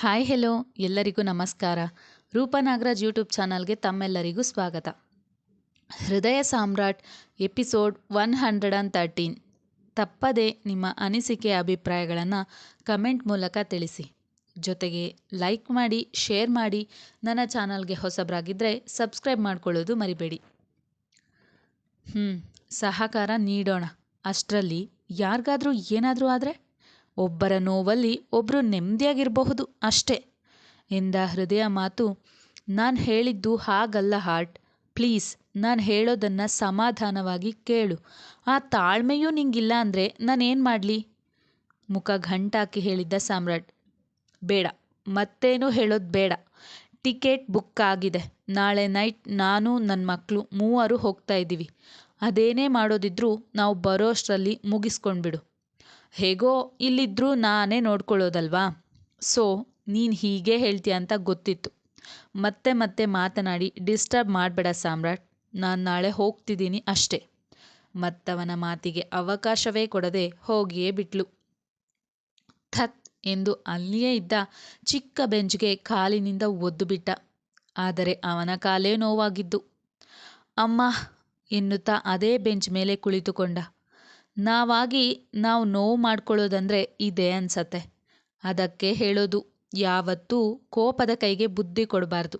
Hi hello, ಎಲ್ಲರಿಗೂ ನಮಸ್ಕಾರ. Roopa Nagaraj YouTube ಚಾನಲ್ಗೆ ತಮ್ಮೆಲ್ಲರಿಗೂ ಸ್ವಾಗತ. Hrudaya Samrat episode one hundred and thirteen ತಪ್ಪದೆ ನಿಮ್ಮ ಅನಿಸಿಕೆ ಅಭಿಪ್ರಾಯಗಳನ್ನು ಕಮೆಂಟ್ ಮೂಲಕ ತಿಳಿಸಿ. ಜೊತೆಗೆ ಲೈಕ್ ಮಾಡಿ, ಶೇರ್ ಮಾಡಿ, ನನ್ನ ಚಾನಲ್ಗೆ ಹೊಸಬರಾಗಿದ್ದರೆ ಸಬ್ಸ್ಕ್ರೈಬ್ ಮಾಡ್ಕೊಳ್ಳೋದು ಮರಿಬೇಡಿ. ಹ್ಞೂ ಸಹಕಾರ ನೀಡೋಣ. ಅಷ್ಟರಲ್ಲಿ ಯಾರಿಗಾದರೂ ಏನಾದರೂ ಆದರೆ? ಒಬ್ಬರ ನೋವಲ್ಲಿ ಒಬ್ಬರು ನೆಮ್ಮದಿಯಾಗಿರಬಹುದು ಅಷ್ಟೇ. ಎಂದ ಹೃದಯ ಮಾತು, ನಾನು ಹೇಳಿದ್ದು ಹಾಗಲ್ಲ ಹಾರ್ಟ್. ಪ್ಲೀಸ್, ನಾನು ಹೇಳೋದನ್ನು ಸಮಾಧಾನವಾಗಿ ಕೇಳು. ಆ ತಾಳ್ಮೆಯೂ ನಿಂಗಿಲ್ಲ ಅಂದರೆ ನಾನೇನು ಮಾಡಲಿ? ಮುಖ ಘಂಟಾಕಿ ಹೇಳಿದ್ದ ಸಾಮ್ರಾಟ್. ಬೇಡ, ಮತ್ತೇನೂ ಹೇಳೋದು ಬೇಡ. ಟಿಕೆಟ್ ಬುಕ್ ಆಗಿದೆ. ನಾಳೆ ನೈಟ್ ನಾನು ನನ್ನ ಮಕ್ಕಳು ಮೂವರು ಹೋಗ್ತಾ ಇದ್ದೀವಿ. ಅದೇನೇ ಮಾಡೋದಿದ್ರೂ ನಾವು ಬರೋ ಅಷ್ಟರಲ್ಲಿ ಮುಗಿಸ್ಕೊಂಡ್ಬಿಡು. ಹೇಗೋ ಇಲ್ಲಿದ್ದರೂ ನಾನೇ ನೋಡ್ಕೊಳ್ಳೋದಲ್ವಾ? ಸೊ, ನೀನು ಹೀಗೆ ಹೇಳ್ತೀಯ ಅಂತ ಗೊತ್ತಿತ್ತು. ಮತ್ತೆ ಮತ್ತೆ ಮಾತನಾಡಿ, ಡಿಸ್ಟರ್ಬ್ ಮಾಡಬೇಡ ಸಾಮ್ರಾಟ್. ನಾನು ನಾಳೆ ಹೋಗ್ತಿದ್ದೀನಿ ಅಷ್ಟೇ. ಮತ್ತವನ ಮಾತಿಗೆ ಅವಕಾಶವೇ ಕೊಡದೆ ಹೋಗಿಯೇ ಬಿಟ್ಲು. ಥತ್ ಎಂದು ಅಲ್ಲಿಯೇ ಇದ್ದ ಚಿಕ್ಕ ಬೆಂಚ್ಗೆ ಕಾಲಿನಿಂದ ಒದ್ದು ಬಿಟ್ಟ ಆದರೆ ಅವನ ಕಾಲೇ ನೋವಾಗಿದ್ದು. ಅಮ್ಮ, ಎನ್ನುತ್ತಾ ಅದೇ ಬೆಂಚ್ ಮೇಲೆ ಕುಳಿತುಕೊಂಡ. ನಾವಾಗಿ ನಾವು ನೋವು ಮಾಡ್ಕೊಳ್ಳೋದಂದ್ರೆ ಇದೆ ಅನ್ಸತ್ತೆ. ಅದಕ್ಕೆ ಹೇಳೋದು, ಯಾವತ್ತೂ ಕೋಪದ ಕೈಗೆ ಬುದ್ಧಿ ಕೊಡಬಾರ್ದು.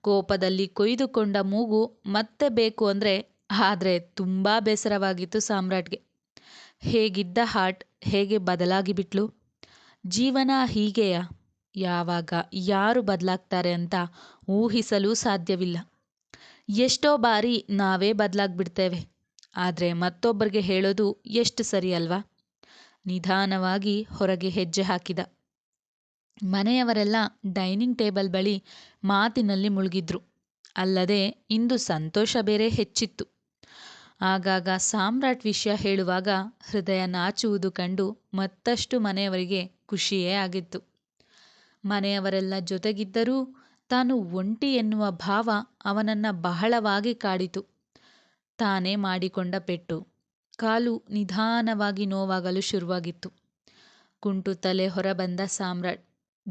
ಕೋಪದಲ್ಲಿ ಕೊಯ್ದುಕೊಂಡ ಮೂಗು ಮತ್ತೆ ಬೇಕು ಅಂದರೆ ಆದರೆ ತುಂಬ ಬೇಸರವಾಗಿತ್ತು ಸಾಮ್ರಾಟ್ಗೆ. ಹೇಗಿದ್ದ ಹಾರ್ಟ್ ಹೇಗೆ ಬದಲಾಗಿ ಬಿಟ್ಲು? ಜೀವನ ಹೀಗೆಯಾ? ಯಾವಾಗ ಯಾರು ಬದಲಾಗ್ತಾರೆ ಅಂತ ಊಹಿಸಲು ಸಾಧ್ಯವಿಲ್ಲ. ಎಷ್ಟೋ ಬಾರಿ ನಾವೇ ಬದಲಾಗ್ಬಿಡ್ತೇವೆ. ಆದರೆ ಮತ್ತೊಬ್ಬರಿಗೆ ಹೇಳೋದು ಎಷ್ಟು ಸರಿ ಅಲ್ವಾ? ನಿಧಾನವಾಗಿ ಹೊರಗೆ ಹೆಜ್ಜೆ ಹಾಕಿದ. ಮನೆಯವರೆಲ್ಲ ಡೈನಿಂಗ್ ಟೇಬಲ್ ಬಳಿ ಮಾತಿನಲ್ಲಿ ಮುಳುಗಿದ್ರು. ಅಲ್ಲದೆ ಇಂದು ಸಂತೋಷ ಬೇರೆ ಹೆಚ್ಚಿತ್ತು. ಆಗಾಗ ಸಾಮ್ರಾಟ್ ವಿಷಯ ಹೇಳುವಾಗ ಹೃದಯ ನಾಚುವುದು ಕಂಡು ಮತ್ತಷ್ಟು ಮನೆಯವರಿಗೆ ಖುಷಿಯೇ ಆಗಿತ್ತು. ಮನೆಯವರೆಲ್ಲ ಜೊತೆಗಿದ್ದರೂ ತಾನು ಒಂಟಿ ಎನ್ನುವ ಭಾವ ಅವನನ್ನು ಬಹಳವಾಗಿ ಕಾಡಿತು. ತಾನೇ ಮಾಡಿಕೊಂಡ ಪೆಟ್ಟು. ಕಾಲು ನಿಧಾನವಾಗಿ ನೋವಾಗಲು ಶುರುವಾಗಿತ್ತು. ಕುಂಟು ತಲೆ ಹೊರಬಂದ ಸಾಮ್ರಾಟ್,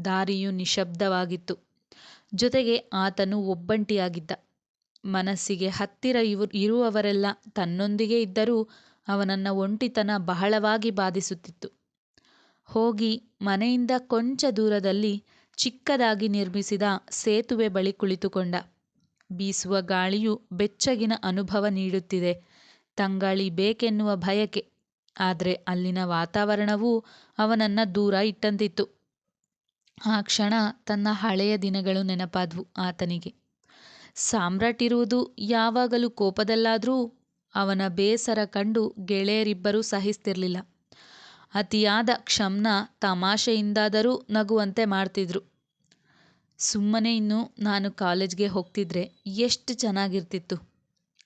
ದಾರಿಯು ನಿಶಬ್ದವಾಗಿತ್ತು ಜೊತೆಗೆ ಆತನು ಒಬ್ಬಂಟಿಯಾಗಿದ್ದ. ಮನಸ್ಸಿಗೆ ಹತ್ತಿರ ಇವು, ಇರುವವರೆಲ್ಲ ತನ್ನೊಂದಿಗೆ ಇದ್ದರೂ ಅವನನ್ನ ಒಂಟಿತನ ಬಹಳವಾಗಿ ಬಾಧಿಸುತ್ತಿತ್ತು. ಹೋಗಿ ಮನೆಯಿಂದ ಕೊಂಚ ದೂರದಲ್ಲಿ ಚಿಕ್ಕದಾಗಿ ನಿರ್ಮಿಸಿದ ಸೇತುವೆ ಬಳಿ ಕುಳಿತುಕೊಂಡ. ಬೀಸುವ ಗಾಳಿಯು ಬೆಚ್ಚಗಿನ ಅನುಭವ ನೀಡುತ್ತಿದೆ. ತಂಗಾಳಿ ಬೇಕೆನ್ನುವ ಭಯಕೆ ಆದರೆ ಅಲ್ಲಿನ ವಾತಾವರಣವೂ ಅವನನ್ನ ದೂರ ಇಟ್ಟಂತಿತ್ತು. ಆ ಕ್ಷಣ ತನ್ನ ಹಳೆಯ ದಿನಗಳು ನೆನಪಾದ್ವು ಆತನಿಗೆ. ಸಾಮ್ರಾಟ್ ಇರುವುದು ಯಾವಾಗಲೂ ಕೋಪದಲ್ಲಾದರೂ ಅವನ ಬೇಸರ ಕಂಡು ಗೆಳೆಯರಿಬ್ಬರೂ ಸಹಿಸ್ತಿರ್ಲಿಲ್ಲ. ಅತಿಯಾದ ಕ್ಷಮ್ನ ತಮಾಷೆಯಿಂದಾದರೂ ನಗುವಂತೆ ಮಾಡ್ತಿದ್ರು. ಸುಮ್ಮನೆ ಇನ್ನು ನಾನು ಕಾಲೇಜ್ಗೆ ಹೋಗ್ತಿದ್ರೆ ಎಷ್ಟು ಚೆನ್ನಾಗಿರ್ತಿತ್ತು.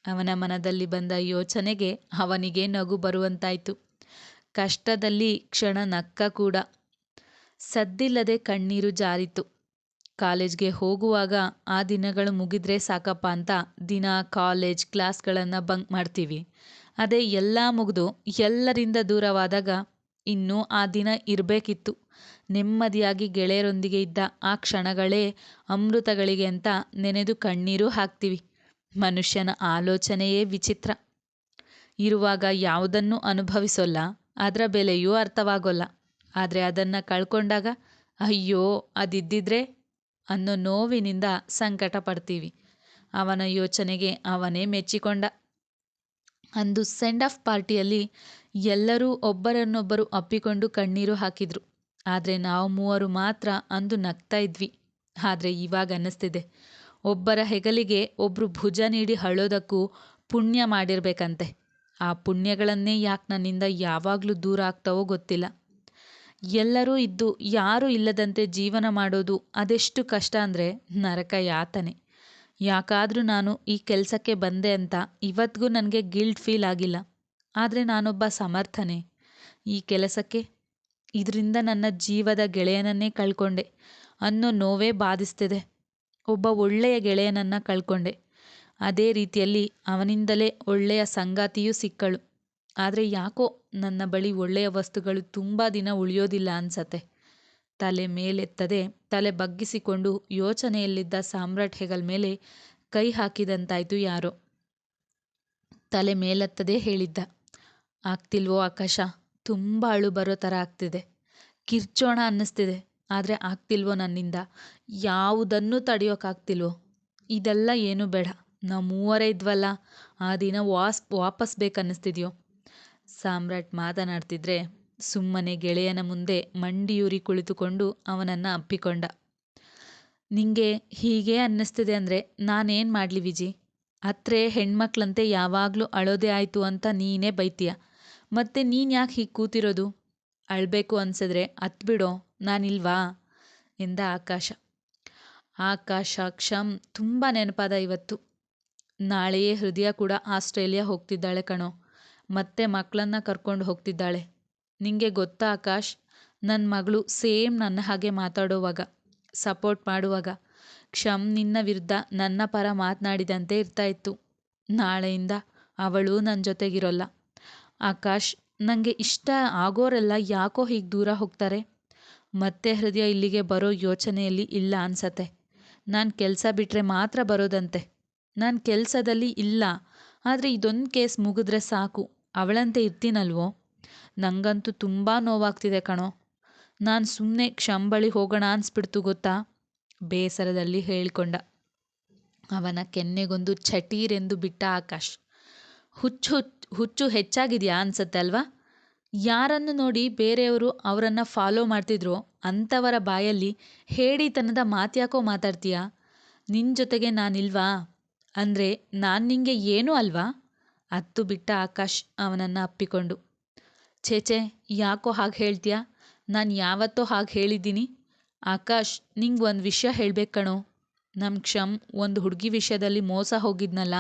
ಅವನ ಮನದಲ್ಲಿ ಬಂದ ಯೋಚನೆಗೆ ಅವನಿಗೆ ನಗು ಬರುವಂತಾಯ್ತು. ಕಷ್ಟದಲ್ಲಿ ಕ್ಷಣ ನಕ್ಕ ಕೂಡ. ಸದ್ದಿಲ್ಲದೆ ಕಣ್ಣೀರು ಜಾರಿತು. ಕಾಲೇಜ್ಗೆ ಹೋಗುವಾಗ ಆ ದಿನಗಳು ಮುಗಿದ್ರೆ ಸಾಕಪ್ಪ ಅಂತ ದಿನ ಕಾಲೇಜ್ ಕ್ಲಾಸ್ಗಳನ್ನು ಬಂಕ್ ಮಾಡ್ತೀವಿ. ಅದೇ ಎಲ್ಲ ಮುಗಿದು ಎಲ್ಲರಿಂದ ದೂರವಾದಾಗ ಇನ್ನೂ ಆ ದಿನ ಇರಬೇಕಿತ್ತು. ನೆಮ್ಮದಿಯಾಗಿ ಗೆಳೆಯರೊಂದಿಗೆ ಇದ್ದ ಆ ಕ್ಷಣಗಳೇ ಅಮೃತಗಳಿಗೆ ಅಂತ ನೆನೆದು ಕಣ್ಣೀರು ಹಾಕ್ತೀವಿ. ಮನುಷ್ಯನ ಆಲೋಚನೆಯೇ ವಿಚಿತ್ರ. ಇರುವಾಗ ಯಾವುದನ್ನು ಅನುಭವಿಸೋಲ್ಲ, ಅದರ ಬೆಲೆಯೂ ಅರ್ಥವಾಗೋಲ್ಲ. ಆದರೆ ಅದನ್ನು ಕಳ್ಕೊಂಡಾಗ, ಅಯ್ಯೋ, ಅದಿದ್ದಿದ್ರೆ? ಅನ್ನೋ ನೋವಿನಿಂದ ಸಂಕಟ ಪಡ್ತೀವಿ ಅವನ ಯೋಚನೆಗೆ ಅವನೇ ಮೆಚ್ಚಿಕೊಂಡ. ಅಂದು ಸೆಂಡ್ ಆಫ್ ಪಾರ್ಟಿಯಲ್ಲಿ ಎಲ್ಲರೂ ಒಬ್ಬರನ್ನೊಬ್ಬರು ಅಪ್ಪಿಕೊಂಡು ಕಣ್ಣೀರು ಹಾಕಿದ್ರು. ಆದರೆ ನಾವು ಮೂವರು ಮಾತ್ರ ಅಂದು ನಗ್ತಾ ಇದ್ವಿ. ಆದರೆ ಇವಾಗ ಅನ್ನಿಸ್ತಿದೆ. ಒಬ್ಬರ ಹೆಗಲಿಗೆ ಒಬ್ಬರು ಭುಜ ನೀಡಿ ಅಳೋದಕ್ಕೂ ಪುಣ್ಯ ಮಾಡಿರ್ಬೇಕಂತೆ. ಆ ಪುಣ್ಯಗಳನ್ನೇ ಯಾಕೆ ನನ್ನಿಂದ ಯಾವಾಗಲೂ ದೂರ ಆಗ್ತಾವೋ ಗೊತ್ತಿಲ್ಲ. ಎಲ್ಲರೂ ಇದ್ದು ಯಾರೂ ಇಲ್ಲದಂತೆ ಜೀವನ ಮಾಡೋದು ಅದೆಷ್ಟು ಕಷ್ಟ ಅಂದರೆ ನರಕ ಯಾತನೆ. ಯಾಕಾದರೂ ನಾನು ಈ ಕೆಲಸಕ್ಕೆ ಬಂದೆ ಅಂತ ಇವತ್ತಿಗೂ ನನಗೆ ಗಿಲ್ಟ್ ಫೀಲ್ ಆಗಿಲ್ಲ. ಆದರೆ ನಾನೊಬ್ಬ ಸಮರ್ಥನೆ. ಈ ಕೆಲಸಕ್ಕೆ ಇದರಿಂದ ನನ್ನ ಜೀವದ ಗೆಳೆಯನನ್ನೇ ಕಳ್ಕೊಂಡೆ. ಅನ್ನೋ ನೋವೇ ಬಾಧಿಸ್ತಿದೆ. ಒಬ್ಬ ಒಳ್ಳೆಯ ಗೆಳೆಯನನ್ನು ಕಳ್ಕೊಂಡೆ. ಅದೇ ರೀತಿಯಲ್ಲಿ ಅವನಿಂದಲೇ ಒಳ್ಳೆಯ ಸಂಗಾತಿಯೂ ಸಿಕ್ಕಳು. ಆದರೆ ಯಾಕೋ ನನ್ನ ಬಳಿ ಒಳ್ಳೆಯ ವಸ್ತುಗಳು ತುಂಬ ದಿನ ಉಳಿಯೋದಿಲ್ಲ ಅನ್ಸತ್ತೆ. ತಲೆ ಮೇಲೆತ್ತದೆ, ತಲೆ ಬಗ್ಗಿಸಿಕೊಂಡು ಯೋಚನೆಯಲ್ಲಿದ್ದ ಸಾಮ್ರಾಟ್ ಹೆಗಲ್ ಮೇಲೆ ಕೈ ಹಾಕಿದಂತಾಯ್ತು ಯಾರೋ. ತಲೆ ಮೇಲೆತ್ತದೆ ಹೇಳಿದ್ದ. ಆಗ್ತಿಲ್ವೋ ಆಕಾಶ? ತುಂಬ ಅಳು ಬರೋ ಥರ ಆಗ್ತಿದೆ. ಕಿರ್ಚೋಣ ಅನ್ನಿಸ್ತಿದೆ. ಆದರೆ ಆಗ್ತಿಲ್ವೋ ನನ್ನಿಂದ? ಯಾವುದನ್ನು ತಡೆಯೋಕ್ಕಾಗ್ತಿಲ್ವೋ ಇದೆಲ್ಲ ಏನೂ ಬೇಡ. ನಾವು ಮೂವರೇ ಇದ್ವಲ್ಲ, ಆ ದಿನ ವಾಸ್, ವಾಪಸ್ ಬೇಕನ್ನಿಸ್ತಿದ್ಯೋ? ಸಾಮ್ರಾಟ್ ಮಾತನಾಡ್ತಿದ್ರೆ ಸುಮ್ಮನೆ ಗೆಳೆಯನ ಮುಂದೆ ಮಂಡಿಯೂರಿ ಕುಳಿತುಕೊಂಡು ಅವನನ್ನು ಅಪ್ಪಿಕೊಂಡ. ನಿಂಗೆ ಹೀಗೆ ಅನ್ನಿಸ್ತಿದೆ ಅಂದರೆ ನಾನೇನು ಮಾಡಲಿ ವಿಜಿ? ಅತ್ರೆ ಹೆಣ್ಮಕ್ಳಂತೆ ಯಾವಾಗಲೂ ಅಳೋದೇ ಆಯಿತು ಅಂತ ನೀನೇ ಬೈತೀಯ. ಮತ್ತೆ ನೀನು ಯಾಕೆ ಹೀಗೆ ಕೂತಿರೋದು? ಅಳಬೇಕು ಅನ್ಸಿದ್ರೆ ಅತ್ಬಿಡೋ, ನಾನಿಲ್ವಾ? ಎಂದ ಆಕಾಶ. ಆಕಾಶ, ಕ್ಷಮ್, ತುಂಬ ನೆನಪಾದ ಇವತ್ತು. ನಾಳೆಯೇ ಹೃದಯ ಕೂಡ ಆಸ್ಟ್ರೇಲಿಯಾ ಹೋಗ್ತಿದ್ದಾಳೆ ಕಣೋ. ಮತ್ತೆ ಮಕ್ಕಳನ್ನ ಕರ್ಕೊಂಡು ಹೋಗ್ತಿದ್ದಾಳೆ. ನಿಂಗೆ ಗೊತ್ತಾ ಆಕಾಶ್? ನನ್ನ ಮಗಳು ಸೇಮ್ ನನ್ನ ಹಾಗೆ ಮಾತಾಡೋವಾಗ, ಸಪೋರ್ಟ್ ಮಾಡುವಾಗ. ಕ್ಷಮ್ ನಿನ್ನ ವಿರುದ್ಧ ನನ್ನ ಪರ ಮಾತನಾಡಿದಂತೆ ಇರ್ತಾಯಿತ್ತು ನಾಳೆಯಿಂದ ಅವಳು ನನ್ನ ಜೊತೆಗಿರೋಲ್ಲ. ಆಕಾಶ್ ನನಗೆ ಇಷ್ಟ ಆಗೋರೆಲ್ಲ ಯಾಕೋ ಹೀಗೆ ದೂರ ಹೋಗ್ತಾರೆ? ಮತ್ತೆ ಹೃದಯ ಇಲ್ಲಿಗೆ ಬರೋ ಯೋಚನೆಯಲ್ಲಿ ಇಲ್ಲ ಅನ್ಸತ್ತೆ. ನಾನು ಕೆಲಸ ಬಿಟ್ಟರೆ ಮಾತ್ರ ಬರೋದಂತೆ. ನಾನು ಕೆಲಸದಲ್ಲಿ ಇಲ್ಲ. ಆದರೆ ಇದೊಂದು ಕೇಸ್ ಮುಗಿದ್ರೆ ಸಾಕು. ಅವಳಂತೆ ಇರ್ತೀನಲ್ವೋ? ನನಗಂತೂ ತುಂಬ ನೋವಾಗ್ತಿದೆ ಕಣೋ. ನಾನು ಸುಮ್ಮನೆ ಕ್ಷಂಬಳಿ ಹೋಗೋಣ ಅನ್ಸ್ಬಿಡ್ತು ಗೊತ್ತಾ? ಬೇಸರದಲ್ಲಿ ಹೇಳಿಕೊಂಡ. ಅವನ ಕೆನ್ನೆಗೊಂದು ಚಟೀರೆಂದು ಬಿಟ್ಟ ಆಕಾಶ್. ಹುಚ್ಚು ಹುಚ್ಚು ಹೆಚ್ಚಾಗಿದೆಯಾ ಅನ್ಸುತ್ತೆ ಅಲ್ವಾ? ಯಾರನ್ನು ನೋಡಿ ಬೇರೆಯವರು ಅವರನ್ನು ಫಾಲೋ ಮಾಡ್ತಿದ್ರೋ ಅಂಥವರ ಬಾಯಲ್ಲಿ ಹೇಡಿತನದ ಮಾತ್ಯಾಕೋ ಮಾತಾಡ್ತೀಯಾ? ನಿನ್ನ ಜೊತೆಗೆ ನಾನಿಲ್ವಾ? ಅಂದರೆ ನಾನು ನಿಂಗೆ ಏನೂ ಅಲ್ವಾ? ಅತ್ತು ಬಿಟ್ಟ ಆಕಾಶ್ ಅವನನ್ನು ಅಪ್ಪಿಕೊಂಡು. ಛೇಚೆ ಯಾಕೋ ಹಾಗೆ ಹೇಳ್ತೀಯಾ? ನಾನು ಯಾವತ್ತೋ ಹಾಗೆ ಹೇಳಿದ್ದೀನಿ. ಆಕಾಶ್, ನಿಂಗೆ ಒಂದು ವಿಷಯ ಹೇಳ್ಬೇಕು ಕಣೋ. ನಮ್ಮ ಕ್ಷಮ್ ಒಂದು ಹುಡುಗಿ ವಿಷಯದಲ್ಲಿ ಮೋಸ ಹೋಗಿದ್ನಲ್ಲ,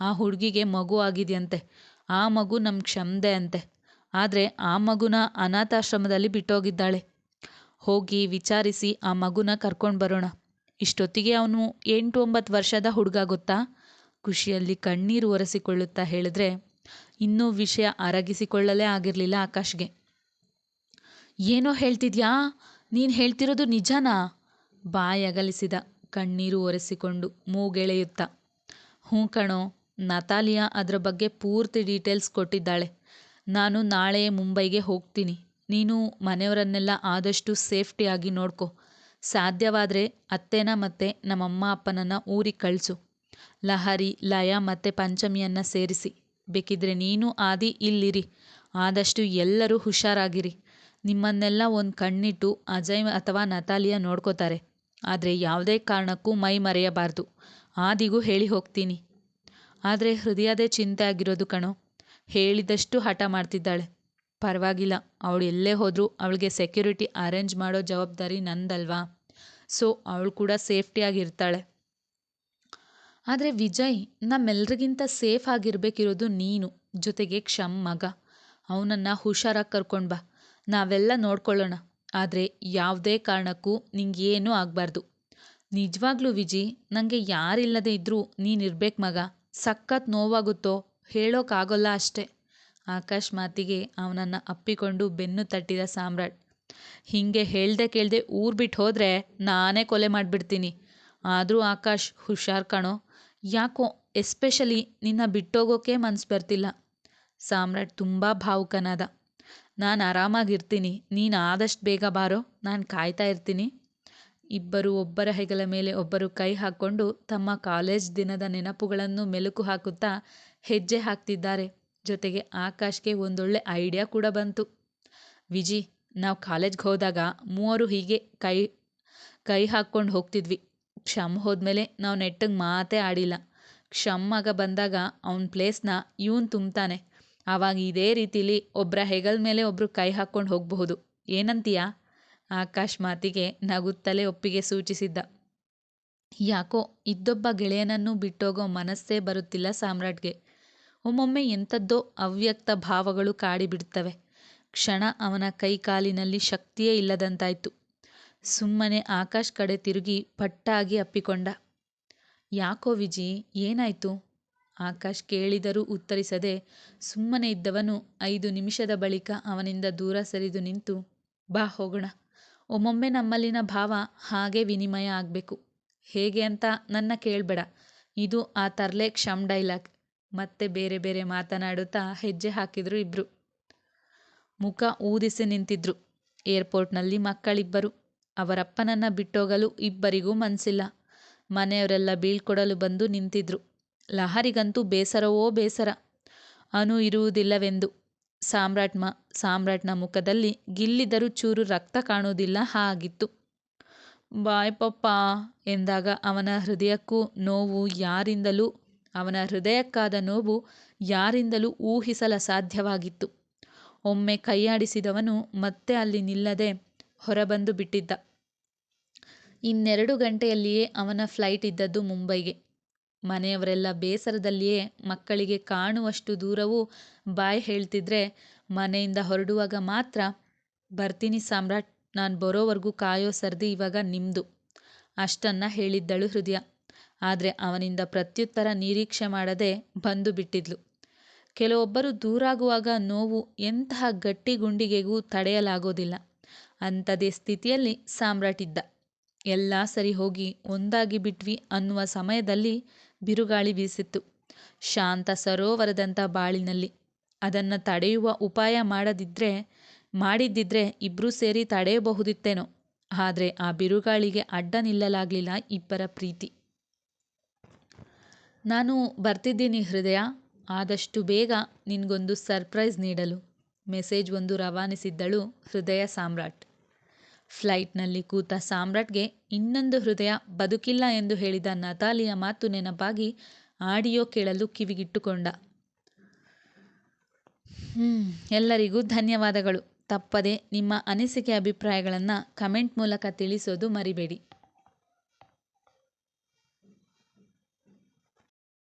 ಆ ಹುಡುಗಿಗೆ ಮಗು ಆಗಿದೆಯಂತೆ. ಆ ಮಗು ನಮ್ಮ ಕ್ಷಮ್ದೆ ಅಂತೆ. ಆದರೆ ಆ ಮಗುನ ಅನಾಥಾಶ್ರಮದಲ್ಲಿ ಬಿಟ್ಟೋಗಿದ್ದಾಳೆ. ಹೋಗಿ ವಿಚಾರಿಸಿ ಆ ಮಗುನ ಕರ್ಕೊಂಡು ಬರೋಣ. ಇಷ್ಟೊತ್ತಿಗೆ ಅವನು ಎಂಟು ಒಂಬತ್ತು ವರ್ಷದ ಹುಡುಗ ಗೊತ್ತಾ? ಖುಷಿಯಲ್ಲಿ ಕಣ್ಣೀರು ಒರೆಸಿಕೊಳ್ಳುತ್ತಾ ಹೇಳಿದ್ರೆ, ಇನ್ನೂ ವಿಷಯ ಅರಗಿಸಿಕೊಳ್ಳಲೇ ಆಗಿರಲಿಲ್ಲ ಆಕಾಶ್ಗೆ. ಏನೋ ಹೇಳ್ತಿದ್ಯಾ? ನೀನು ಹೇಳ್ತಿರೋದು ನಿಜನಾ? ಬಾಯಗಲಿಸಿದ, ಕಣ್ಣೀರು ಒರೆಸಿಕೊಂಡು ಮೂಗೆಳೆಯುತ್ತಾ, ಹ್ಞೂ ಕಣೋ ನತಾಲಿಯಾ ಅದರ ಬಗ್ಗೆ ಪೂರ್ತಿ ಡೀಟೇಲ್ಸ್ ಕೊಟ್ಟಿದ್ದಾಳೆ. ನಾನು ನಾಳೆ ಮುಂಬೈಗೆ ಹೋಗ್ತೀನಿ. ನೀನು ಮನೆಯವರನ್ನೆಲ್ಲ ಆದಷ್ಟು ಸೇಫ್ಟಿಯಾಗಿ ನೋಡ್ಕೊ. ಸಾಧ್ಯವಾದರೆ ಅತ್ತೆನ ಮತ್ತು ನಮ್ಮಮ್ಮ ಅಪ್ಪನನ್ನು ಊರಿಗೆ ಕಳಿಸು. ಲಹರಿ, ಲಯ ಮತ್ತು ಪಂಚಮಿಯನ್ನು ಸೇರಿಸಿ. ಬೇಕಿದ್ರೆ ನೀನು ಆದಿ ಇಲ್ಲಿರಿ. ಆದಷ್ಟು ಎಲ್ಲರೂ ಹುಷಾರಾಗಿರಿ. ನಿಮ್ಮನ್ನೆಲ್ಲ ಒಂದು ಕಣ್ಣಿಟ್ಟು ಅಜಯ್ ಅಥವಾ ನತಾಲಿಯಾ ನೋಡ್ಕೋತಾರೆ. ಆದರೆ ಯಾವುದೇ ಕಾರಣಕ್ಕೂ ಮೈ ಮರೆಯಬಾರ್ದು. ಆದಿಗೂ ಹೇಳಿ ಹೋಗ್ತೀನಿ. ಆದರೆ ಹೃದಯದೇ ಚಿಂತೆ ಆಗಿರೋದು ಕಣೋ. ಹೇಳಿದಷ್ಟು ಹಠ ಮಾಡ್ತಿದ್ದಾಳೆ. ಪರವಾಗಿಲ್ಲ, ಅವಳು ಎಲ್ಲೇ ಹೋದರೂ ಅವಳಿಗೆ ಸೆಕ್ಯೂರಿಟಿ ಅರೇಂಜ್ ಮಾಡೋ ಜವಾಬ್ದಾರಿ ನಂದಲ್ವಾ? ಸೊ ಅವಳು ಕೂಡ ಸೇಫ್ಟಿಯಾಗಿರ್ತಾಳೆ ಆದರೆ ವಿಜಯ್, ನಮ್ಮೆಲ್ರಿಗಿಂತ ಸೇಫ್ ಆಗಿರಬೇಕಿರೋದು ನೀನು, ಜೊತೆಗೆ ಕ್ಷಮ್ ಮಗ. ಅವನನ್ನು ಹುಷಾರಾಗಿ ಕರ್ಕೊಂಡು ಬಾ. ನಾವೆಲ್ಲ ನೋಡ್ಕೊಳ್ಳೋಣ. ಆದರೆ ಯಾವುದೇ ಕಾರಣಕ್ಕೂ ನಿಂಗೇನೂ ಆಗಬಾರ್ದು. ನಿಜವಾಗ್ಲೂ ವಿಜಿ ನನಗೆ ಯಾರಿಲ್ಲದೆ ಇದ್ದರೂ ನೀನಿರ್ಬೇಕು ಮಗ. ಸಖತ್ ನೋವಾಗುತ್ತೋ ಹೇಳೋಕ್ಕಾಗೋಲ್ಲ ಅಷ್ಟೇ. ಆಕಾಶ್ ಮಾತಿಗೆ ಅವನನ್ನು ಅಪ್ಪಿಕೊಂಡು ಬೆನ್ನು ತಟ್ಟಿದ ಸಾಮ್ರಾಟ್. ಹೀಗೆ ಹೇಳ್ದೆ ಕೇಳ್ದೆ ಊರು ಬಿಟ್ಟು ಹೋದರೆ ನಾನೇ ಕೊಲೆ ಮಾಡಿಬಿಡ್ತೀನಿ. ಆದರೂ ಆಕಾಶ್ ಹುಷಾರ್ ಕಣೋ. ಯಾಕೋ ಎಸ್ಪೆಷಲಿ ನಿನ್ನ ಬಿಟ್ಟೋಗೋಕೆ ಮನ್ಸು ಬರ್ತಿಲ್ಲ. ಸಾಮ್ರಾಟ್ ತುಂಬ ಭಾವುಕನಾದ. ನಾನು ಆರಾಮಾಗಿರ್ತೀನಿ. ನೀನು ಆದಷ್ಟು ಬೇಗ ಬಾರೋ. ನಾನು ಕಾಯ್ತಾ ಇರ್ತೀನಿ. ಇಬ್ಬರು ಒಬ್ಬರ ಹೆಗಲ ಮೇಲೆ ಒಬ್ಬರು ಕೈ ಹಾಕ್ಕೊಂಡು ತಮ್ಮ ಕಾಲೇಜ್ ದಿನದ ನೆನಪುಗಳನ್ನು ಮೆಲುಕು ಹಾಕುತ್ತಾ ಹೆಜ್ಜೆ ಹಾಕ್ತಿದ್ದಾರೆ. ಜೊತೆಗೆ ಆಕಾಶ್ಗೆ ಒಂದೊಳ್ಳೆ ಐಡಿಯಾ ಕೂಡ ಬಂತು. ವಿಜಿ, ನಾವು ಕಾಲೇಜ್ಗೆ ಹೋದಾಗ ಮೂವರು ಹೀಗೆ ಕೈ ಕೈ ಹಾಕ್ಕೊಂಡು ಹೋಗ್ತಿದ್ವಿ. ಕ್ಷಮ್ ಹೋದ್ಮೇಲೆ ನಾವು ನೆಟ್ಟಗೆ ಮಾತೇ ಆಡಿಲ್ಲ. ಕ್ಷಮ್ ಮಗ ಬಂದಾಗ ಅವನ ಪ್ಲೇಸ್ನ ಇವನ್ ತುಂಬ್ತಾನೆ ಆವಾಗ ಇದೇ ರೀತಿಲಿ ಒಬ್ಬರ ಹೆಗಲ ಮೇಲೆ ಒಬ್ಬರು ಕೈ ಹಾಕ್ಕೊಂಡು ಹೋಗಬಹುದು. ಏನಂತೀಯ? ಆಕಾಶ್ ಮಾತಿಗೆ ನಗುತ್ತಲೇ ಒಪ್ಪಿಗೆ ಸೂಚಿಸಿದ್ದ. ಯಾಕೋ, ಇದ್ದೊಬ್ಬ ಗೆಳೆಯನನ್ನು ಬಿಟ್ಟೋಗೋ ಮನಸ್ಸೇ ಬರುತ್ತಿಲ್ಲ ಸಾಮ್ರಾಟ್ಗೆ. ಒಮ್ಮೊಮ್ಮೆ ಎಂಥದ್ದೋ ಅವ್ಯಕ್ತ ಭಾವಗಳು ಕಾಡಿಬಿಡ್ತವೆ ಕ್ಷಣ ಅವನ ಕೈ ಕಾಲಿನಲ್ಲಿ ಶಕ್ತಿಯೇ ಇಲ್ಲದಂತಾಯ್ತು. ಸುಮ್ಮನೆ ಆಕಾಶ್ ಕಡೆ ತಿರುಗಿ ಪಟ್ಟಾಗಿ ಅಪ್ಪಿಕೊಂಡ. ಯಾಕೋ ವಿಜಿ, ಏನಾಯ್ತು? ಆಕಾಶ್ ಕೇಳಿದರೂ ಉತ್ತರಿಸದೆ ಸುಮ್ಮನೆ ಇದ್ದವನು ಐದು ನಿಮಿಷದ ಬಳಿಕ ಅವನಿಂದ ದೂರ ಸರಿದು ನಿಂತು, ಬಾ ಹೋಗೋಣ. ಒಮ್ಮೊಮ್ಮೆ ನಮ್ಮಲ್ಲಿನ ಭಾವ ಹಾಗೆ ವಿನಿಮಯ ಆಗಬೇಕು. ಹೇಗೆ ಅಂತ ನನ್ನ ಕೇಳಬೇಡ. ಇದು ಆ ತರ್ಲೆ ಕ್ಷಮ್ ಡೈಲಾಗ್. ಮತ್ತೆ ಬೇರೆ ಬೇರೆ ಮಾತನಾಡುತ್ತಾ ಹೆಜ್ಜೆ ಹಾಕಿದ್ರು ಇಬ್ರು. ಮುಖ ಊದಿಸಿ ನಿಂತಿದ್ರು. ಏರ್ಪೋರ್ಟ್ನಲ್ಲಿ ಮಕ್ಕಳಿಬ್ಬರು. ಅವರಪ್ಪನನ್ನ ಬಿಟ್ಟೋಗಲು ಇಬ್ಬರಿಗೂ ಮನಸ್ಸಿಲ್ಲ ಮನೆಯವರೆಲ್ಲ ಬೀಳ್ಕೊಡಲು ಬಂದು ನಿಂತಿದ್ರು. ಲಹರಿಗಂತೂ ಬೇಸರವೋ ಬೇಸರ. ಅನು ಇರುವುದಿಲ್ಲವೆಂದು. ಸಾಮ್ರಾಟ್ ಮ ಸಾಮ್ರಾಟ್ನ ಮುಖದಲ್ಲಿ ಗಿಲ್ಲಿದರೂ ಚೂರು ರಕ್ತ ಕಾಣುವುದಿಲ್ಲ, ಹಾಗಿತ್ತು. ಬಾಯ್ ಪಪ್ಪ, ಎಂದಾಗ ಅವನ ಹೃದಯಕ್ಕೂ ನೋವು ಯಾರಿಂದಲೂ, ಅವನ ಹೃದಯಕ್ಕಾದ ನೋವು ಯಾರಿಂದಲೂ ಊಹಿಸಲ ಸಾಧ್ಯವಾಗಿತ್ತು. ಒಮ್ಮೆ ಕೈಯಾಡಿಸಿದವನು ಮತ್ತೆ ಅಲ್ಲಿ ನಿಲ್ಲದೆ ಹೊರಬಂದು ಬಿಟ್ಟಿದ್ದ. ಇನ್ನೆರಡು ಗಂಟೆಯಲ್ಲಿಯೇ ಅವನ ಫ್ಲೈಟ್ ಇದ್ದದ್ದು ಮುಂಬೈಗೆ. ಮನೆಯವರೆಲ್ಲ ಬೇಸರದಲ್ಲಿಯೇ ಮಕ್ಕಳಿಗೆ ಕಾಣುವಷ್ಟು ದೂರವೂ ಬಾಯ್ ಹೇಳ್ತಿದ್ರೆ ಮನೆಯಿಂದ ಹೊರಡುವಾಗ ಮಾತ್ರ, ಬರ್ತೀನಿ ಸಾಮ್ರಾಟ್, ನಾನು ಬರೋವರೆಗೂ ಕಾಯೋ ಸರ್ದಿ ಇವಾಗ ನಿಮ್ದು. ಅಷ್ಟನ್ನ ಹೇಳಿದ್ದಳು ಹೃದಯ. ಆದರೆ ಅವನಿಂದ ಪ್ರತ್ಯುತ್ತರ ನಿರೀಕ್ಷೆ ಮಾಡದೆ ಬಂದು ಬಿಟ್ಟಿದ್ಲು. ಕೆಲವೊಬ್ಬರು ದೂರಾಗುವಾಗ ನೋವು ಎಂತಹ ಗಟ್ಟಿ ಗುಂಡಿಗೆಗೂ ತಡೆಯಲಾಗೋದಿಲ್ಲ. ಅಂಥದೇ ಸ್ಥಿತಿಯಲ್ಲಿ ಸಾಮ್ರಾಟ್ ಇದ್ದ. ಎಲ್ಲ ಸರಿ ಹೋಗಿ ಒಂದಾಗಿ ಬಿಟ್ವಿ ಅನ್ನುವ ಸಮಯದಲ್ಲಿ ಬಿರುಗಾಳಿ ಬೀಸಿತ್ತು. ಶಾಂತ ಸರೋವರದಂಥ ಬಾಳಿನಲ್ಲಿ. ಅದನ್ನು ತಡೆಯುವ ಉಪಾಯ ಮಾಡದಿದ್ದರೆ ಮಾಡಿದ್ದಿದ್ರೆ ಇಬ್ಬರೂ ಸೇರಿ ತಡೆಯಬಹುದಿತ್ತೇನೋ. ಆದರೆ ಆ ಬಿರುಗಾಳಿಗೆ ಅಡ್ಡ ನಿಲ್ಲಲಾಗಲಿಲ್ಲ ಇಬ್ಬರ ಪ್ರೀತಿ. ನಾನು ಬರ್ತಿದ್ದೀನಿ ಹೃದಯ, ಆದಷ್ಟು ಬೇಗ ನಿನಗೊಂದು ಸರ್ಪ್ರೈಸ್ ನೀಡಲು. ಮೆಸೇಜ್ ಒಂದು ರವಾನಿಸಿದ್ದಳು ಹೃದಯ ಸಾಮ್ರಾಟ್. ಫ್ಲೈಟ್ನಲ್ಲಿ ಕೂತ ಸಾಮ್ರಾಟ್ಗೆ ಇನ್ನೊಂದು ಹೃದಯ ಬದುಕಿಲ್ಲ ಎಂದು ಹೇಳಿದ ನತಾಲಿಯ ಮಾತು ನೆನಪಾಗಿ ಆಡಿಯೋ ಕೇಳಲು ಕಿವಿಗಿಟ್ಟುಕೊಂಡ. ಹ್ಮ್, ಎಲ್ಲರಿಗೂ ಧನ್ಯವಾದಗಳು. ತಪ್ಪದೆ ನಿಮ್ಮ ಅನಿಸಿಕೆ ಅಭಿಪ್ರಾಯಗಳನ್ನು ಕಮೆಂಟ್ ಮೂಲಕ ತಿಳಿಸೋದು ಮರಿಬೇಡಿ.